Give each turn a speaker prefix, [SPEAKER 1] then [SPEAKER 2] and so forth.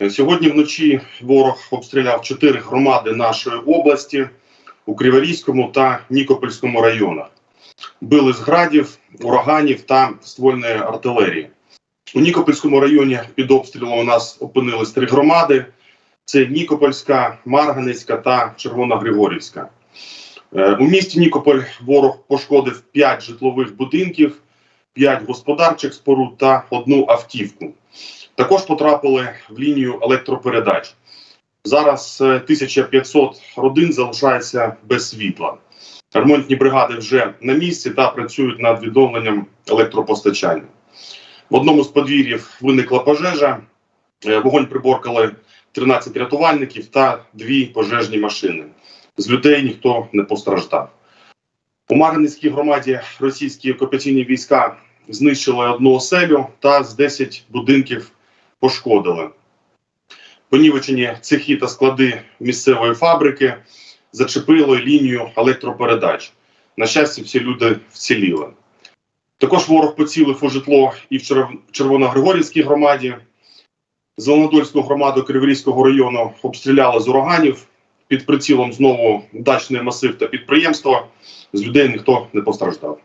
[SPEAKER 1] Е, Сьогодні вночі ворог обстріляв чотири громади нашої області у Криворізькому та Нікопольському районах. Били з градів, ураганів та ствольної артилерії. У Нікопольському районі під обстрілом у нас опинились три громади: це Нікопольська, Марганецька та Червоногригорівська. Е, У місті Нікополь ворог пошкодив 5 житлових будинків, 5 господарчих споруд та одну автівку. Також потрапили в лінію електропередач. Зараз е, 1500 родин залишається без світла. Ремонтні бригади вже на місці та працюють над відновленням електропостачання. В одному з подвір'їв виникла пожежа. Е, Вогонь приборкали 13 рятувальників та дві пожежні машини. З людей ніхто не постраждав. У Марганецькій громаді російські окупаційні війська знищили одну оселю та з 10 будинків пошкодили. Понівечені цехи та склади місцевої фабрики зачепили лінію електропередач. На щастя, всі люди вціліли. Також ворог поцілив у житло і в Червоногригорівській громаді. Зеленодольську громаду Криворізького району обстріляли з ураганів. Під прицілом знову дачний масив та підприємство. З людей ніхто не постраждав.